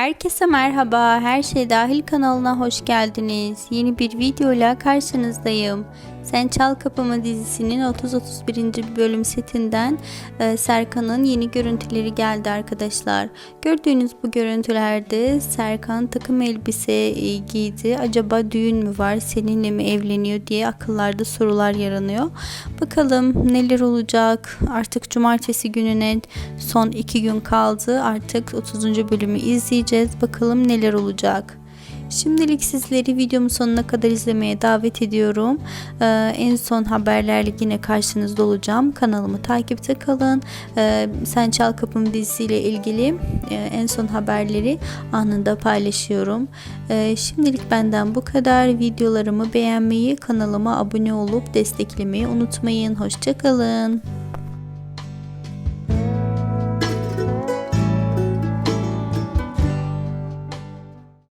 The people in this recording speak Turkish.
Herkese merhaba, Her Şey Dahil kanalına hoş geldiniz. Yeni bir videoyla karşınızdayım. Sen Çal Kapımı dizisinin 30-31. bölüm setinden e, Serkan'ın yeni görüntüleri geldi arkadaşlar. Gördüğünüz bu görüntülerde Serkan takım elbise e, giydi. Acaba düğün mü var, seninle mi evleniyor diye akıllarda sorular yaranıyor. Bakalım neler olacak. Artık cumartesi gününe son iki gün kaldı. Artık 30. bölümü izleyeceğiz. Bakalım neler olacak. Şimdilik sizleri videomun sonuna kadar izlemeye davet ediyorum. Ee, en son haberlerle yine karşınızda olacağım. Kanalımı takipte kalın. Ee, Sen Çal Kapım dizisiyle ilgili e, en son haberleri anında paylaşıyorum. Ee, şimdilik benden bu kadar. Videolarımı beğenmeyi, kanalıma abone olup desteklemeyi unutmayın. Hoşçakalın.